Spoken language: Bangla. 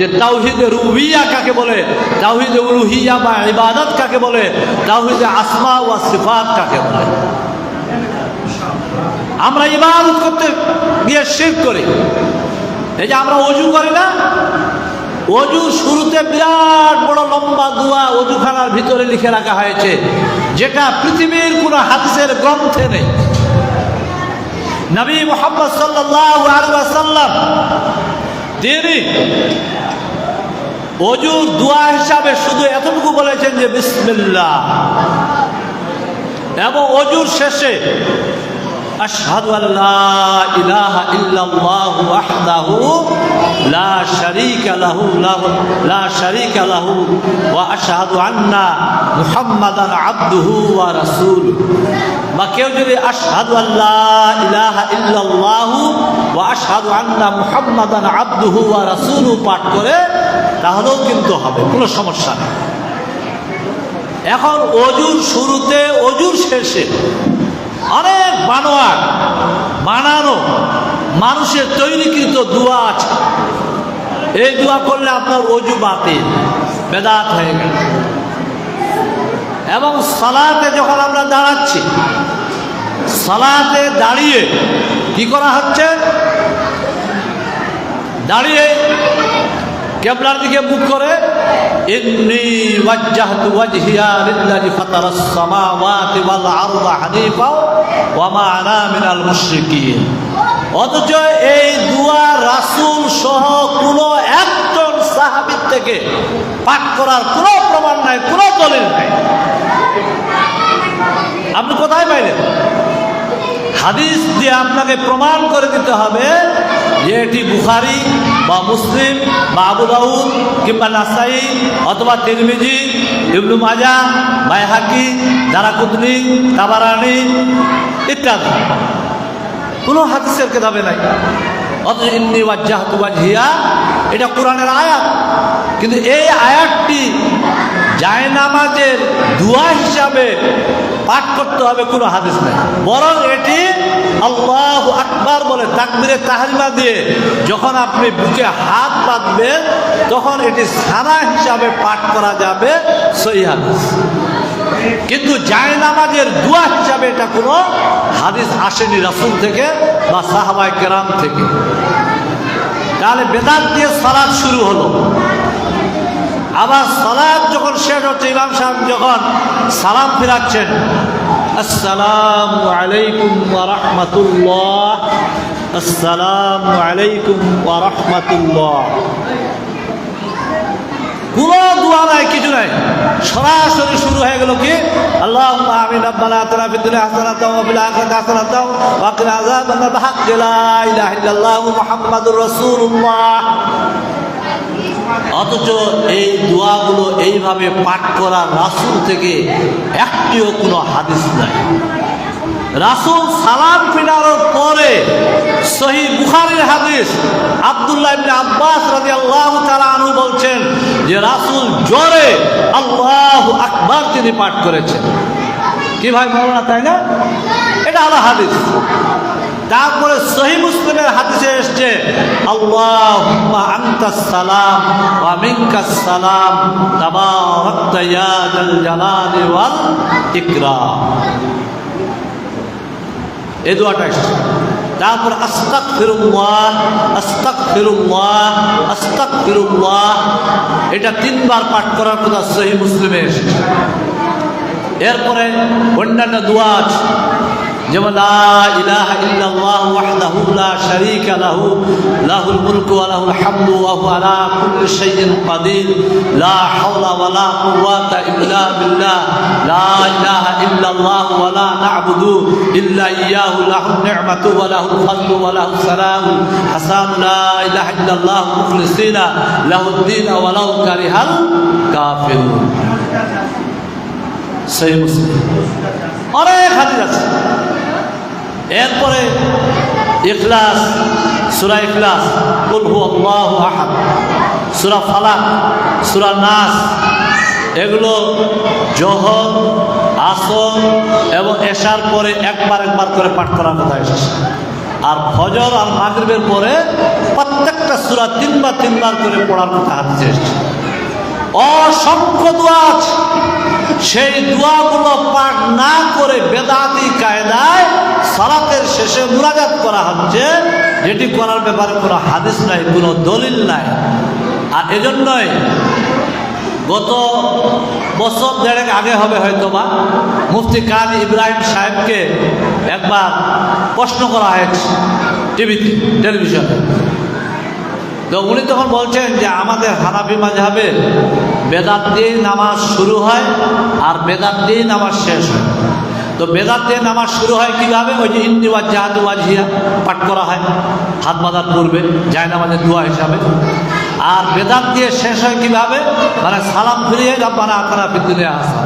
যে তাওহিদে রুবিয়া কাকে বলে? ইবাদত কাকে বলে? আসমা কাকে বলে? আমরা ইবাদত করতে গিয়ে শির করি। এই যে আমরা অজু করি না? শুরুতে বিরাট বড় লম্বা দোয়া অজুখানার ভিতরে লিখে রাখা হয়েছে, যেটা পৃথিবীর কোনো হাদিসের গ্রন্থে নেই। নবী মোহাম্মদ সাল্লাহ তিনি অজুর দোয়া হিসাবে শুধু এতটুকু বলেছেন যে বিসমিল্লাহ। এবং অজুর শেষে আশহাদু আল্লাহ ইলাহা ইল্লাল্লাহু ওয়াহদাহু লা শারীকা লাহু লা শারীকা লাহু, ওয়া আশহাদু আন্না মুহাম্মাদান আবদুহু ওয়া বা কেউ যদি আশহাদু আল্লাহ ইলাহা আশহাদু আন্না মুহাম্মাদান আবদুহু ওয়া রাসূলুহু পাঠ করে, তাহলেও কিন্তু হবে, কোনো সমস্যা নেই। এখন অজুর শুরুতে, অজুর শেষে অনেক বানোয়ার বানানো, মানুষের তৈরিকৃত দোয়া আছে। এই দোয়া করলে আপনার অজু বাতিল, বেদাত হয়ে গেল। এবং সালাতে যখন আমরা দাঁড়াচ্ছি, সালাতে দাঁড়িয়ে কি করা হচ্ছে? দাঁড়িয়ে কেবলার দিকে মুখ করে মিনাল অথচ এই দুয়া রাসূল সহ কোনো একজন সাহাবীর থেকে পাঠ করার কোনো প্রমাণ নাই, কোনো দলিল নাই। আপনি কোথায় পাইলেন? হাদিস দিয়ে আপনাকে প্রমাণ করে দিতে হবে এটি বুখারি বা মুসলিম বা আবু দাউদ কিংবা নাসাই অথবা তিরমিজি, ইবনু মাজা, বাইহাকি, দারাকুতনি, তাবারানি ইত্যাদি। কোনো হাদিসের কেতাবে নাই। অথচ ইন্নি ওয়াজ্জাহতু এটা কোরআনের আয়াত। কিন্তু এই আয়াতটি জায়নামাজের দোয়া হিসাবে পাঠ করতে হবে, কোনো হাদিস নেই। বরং এটি আল্লাহ আকবার বলে, তাকবিরে তাহরিমা দিয়ে যখন আপনি বুকে হাত বাঁধবেন, তখন এটি সারা হিসাবে পাঠ করা যাবে সই হাদিস। কিন্তু জায়নামাজের দোয়া হিসাবে এটা কোনো হাদিস আসেনি রাসুল থেকে। বা সাহাবাই গ্রাম থেকে। তাহলে বেদাত দিয়ে সালাদ শুরু হলো। আবার সালাদ যখন শেষ হচ্ছে, ইমাম সাহেব যখন সালাম ফিরাচ্ছেন, আসসালাম আলাইকুম ওয়া আসসালাম আলাইকুম রাহমাতুল্লাহ। কোনো দোয়া নাই, কিছু নাই। সরাসরি শুরু হয়ে গেল কি? আল্লাহ আমিন, রব্বানা আতনা ফিদ দুনিয়া আযাবান্নার লা ইলাহা ইল্লাল্লাহু মুহাম্মাদুর রাসূলুল্লাহ। অথচ এই দোয়াগুলো এইভাবে পাঠ করা রাসূল থেকে একটিও কোনো হাদিস নাই। রাসূল সালাম ফিরানোর পরে সহি বুখারীর হাদিস আব্দুল্লাহ ইবনে আব্বাস রাদিয়াল্লাহু তাআলা আনহু বলছেন যে রাসূল জোরে আল্লাহু আকবার তিনি পাঠ করেছেন। কি ভাই মৌলানা, তাই না? এটা হলো হাদিস। তারপরে সহি মুসলিমের হাদিসে এসছে ওয়াল ইকরাম। এসছে। তারপর আস্তাক ফিরুল্লাহ আস্তাক ফিরুল্লাহ আস্তাক ফিরুল্লাহ এটা তিনবার পাঠ করার কথা সহি মুসলিমের। এরপরে অন্যান্য আছে। যেমন লা ইলাহা ইল্লাল্লাহ ওয়াহদাহু লা শারীকা লাহু লাহুল মুলকু ওয়া লাহুল হামদু ওয়া হুয়া আলা কুল্লি শাইইন কাদির লা হাওলা ওয়া লা কুওয়াতা ইল্লা বিল্লাহ লা ইলাহা ইল্লাল্লাহ ওয়া লা না'বুদু ইল্লা ইয়্যাহু লাহুন নি'মাতু ওয়া লাহুল ফাদলু ওয়া লাহুস সালামু হাসান লা ইলাহা ইল্লাল্লাহ মুখলিসিনা লাহুদ্দিন ওয়া লাউ কারিহাল কাফিরুন সহি মুসলিম অনেক হাদিস আছে এরপরে ইখলাস, সুরা ইখলাস সুরা ফালাক, সুরা নাস, এগুলো জহর, আসর এবং এশার পরে একবার একবার করে পাঠ করার কথা এসেছে। আর ফজর আর মাগরিবের পরে প্রত্যেকটা সুরা তিনবার তিনবার করে পড়ার কথা হাদিসে এসেছে। অসংখ্য দোয়া আছে। সেই দোয়াগুলো পাঠ না করে বেদাতি কায়দায় সালাতের শেষে মুরাজাত করা হচ্ছে। যেটি করার ব্যাপারে কোনো হাদিস নাই, কোনো দলিল নাই। আর এজন্যই গত বছর দেড়েক আগে হবে হয়তো বা মুফতি কাজী ইব্রাহিম সাহেবকে একবার প্রশ্ন করা হয়েছে টিভিতে, টেলিভিশনে। তো উনি তখন বলছেন যে আমাদের হানাফি মাঝাবে বেদাত দিয়ে নামাজ শুরু হয় আর বেদাত দিয়ে নামাজ শেষ হয়। তো বেদাত দিয়ে নামাজ শুরু হয় কীভাবে? ওই যে ইন্দিওয়াজ জাহাদু ওয়াজিয়া পাঠ করা হয়। হাত বাঁধার পূর্বে যায় নামাজের দোয়া হিসাবে। আর বেদাত দিয়ে শেষ হয় কীভাবে? মানে সালাম ফিরিয়ে রব্বানা আপনারা বিদ্যুৎ আসা।